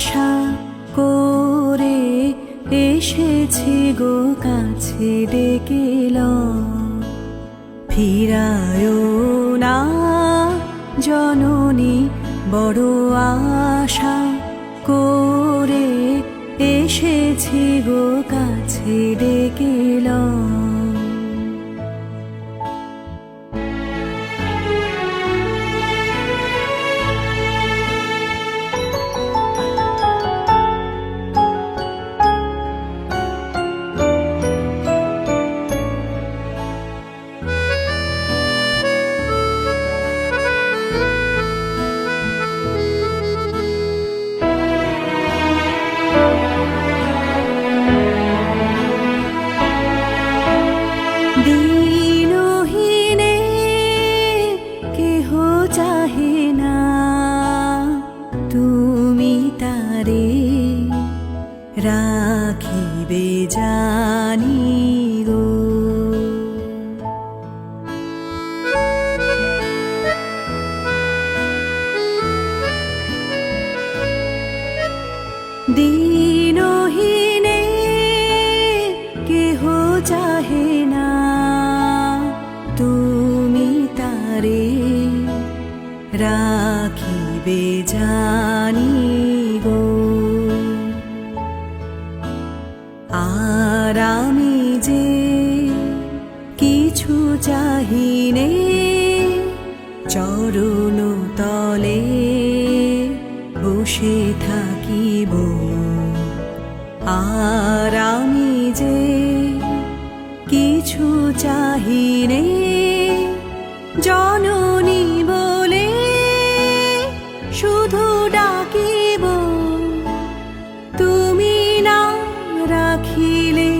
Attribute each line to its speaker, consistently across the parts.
Speaker 1: আশা করে এসেছি গো কাছে ডেকেল ফিরায় না জননী, বড় আশা করে এসেছি গো কাছে ডেকেল তারে রাখিবে জানি গো। দিনহীনে কেহ চাহে না তুমি তারে রাখিবে জানি আমি যে কিছু চাহিনে চরণ তলে বসে থাকিব। আর আমি যে কিছু চাহিনে জননী বলে শুধু ডাকিব। তুমি না রাখিলে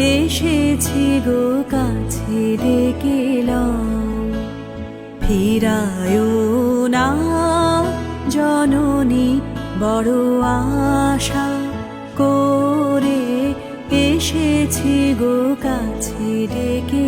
Speaker 1: এসেছি গো কাছে ডেকেলাম ফিরায় না জননী বড় আশা করে এসেছি গো কাছে ডেকে